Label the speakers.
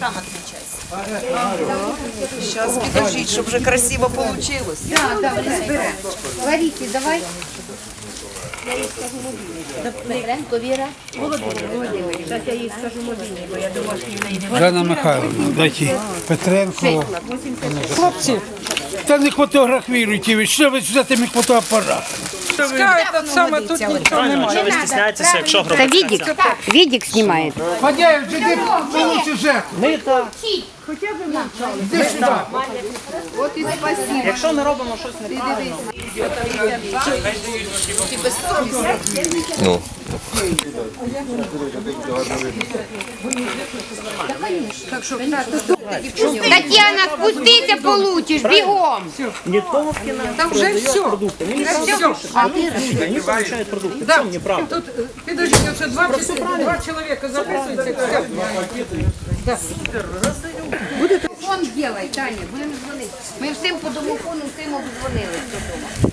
Speaker 1: там отмечайся. Сейчас, подождите, чтобы уже красиво получилось.
Speaker 2: Да, да, зберемо. Ларісі, давай. Петренко, Віра. Володимир. Зараз я їй скажу мобільний, бо я домашній в неї
Speaker 3: Жанна Михайловна, дайте Петренко. Хлопці, та не фотографіруйте ви, що ви за тим Скажете,
Speaker 4: Саме тут нічого немає.
Speaker 5: Ви стісняєтеся, якщо
Speaker 2: Це
Speaker 5: громадян?
Speaker 2: Відік. Відік знімає.
Speaker 3: Ходяєв, жити, получи жертву.
Speaker 5: Ми так.
Speaker 3: Іди сюди.
Speaker 2: От і спасибо.
Speaker 5: Якщо ми робимо щось неправильно,
Speaker 2: Тетяна, спустися, получиш, бігом.
Speaker 4: Там вже все.
Speaker 5: продукти. Мені все. Вони получають продукти. В цьому неправда.
Speaker 4: Тут, е, підождіть, вже два, два чоловіка записуються.
Speaker 2: Делай, Таня, будемо дзвонити. Ми всім по домофону всім обдзвонили. хто дома.